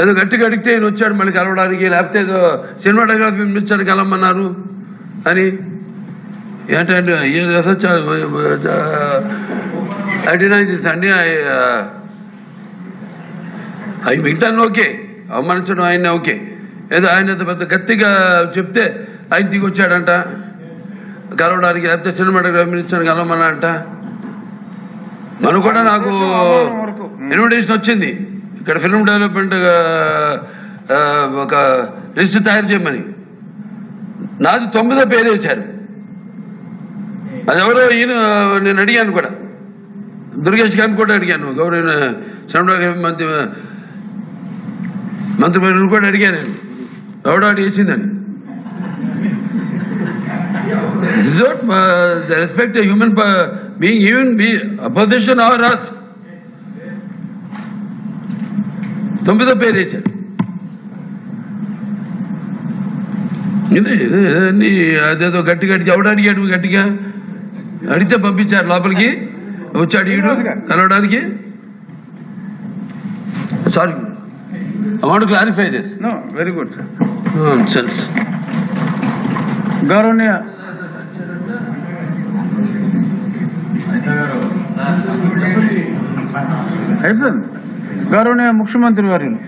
ఏదో గట్టిగా అడిగితే ఈయన వచ్చాడు మళ్ళీ కలవడానికి లేకపోతే ఏదో సినిమాటోగ్రఫీ మినిస్టర్ కలవమన్నారు అని ఏంటంటే అడినా అండి అవి మిగతా ఓకే అవమానించడం ఆయన ఓకే ఏదో ఆయన పెద్ద గట్టిగా చెప్తే ఆయన దిగి వచ్చాడంట కలవడానికి లేకపోతే సినిమాటోగ్రఫీ మినిస్టర్ కలవమన్నా అంట మనం కూడా నాకు ఇన్విటేషన్ వచ్చింది ఇక్కడ ఫిల్మ్ డెవలప్మెంట్ ఒక లిస్ట్ తయారు చేయమని. నాది తొమ్మిదో పేరు వేశారు. అది ఎవరో ఈయన నేను అడిగాను కూడా. దుర్గేష్ గారిని కూడా అడిగాను. గౌరవ సినిమాటోగ్రఫీ మంత్రి మంత్రి కూడా అడిగాను. నేను ఎవడో అడిగేసిందని This is what human the respect a human uh, తొమ్మిదో పేరు వేశారు. అన్ని అదేదో గట్టి గట్టిగా ఎవడు అడిగాడు గట్టిగా అడిగితే పంపించారు లోపలికి. వచ్చాడు ఈడు కలవడానికి. Sorry want clarify this very good sir sense గౌరవనీయ అయిపోయింది. గౌరవనీయ ముఖ్యమంత్రి వర్యులు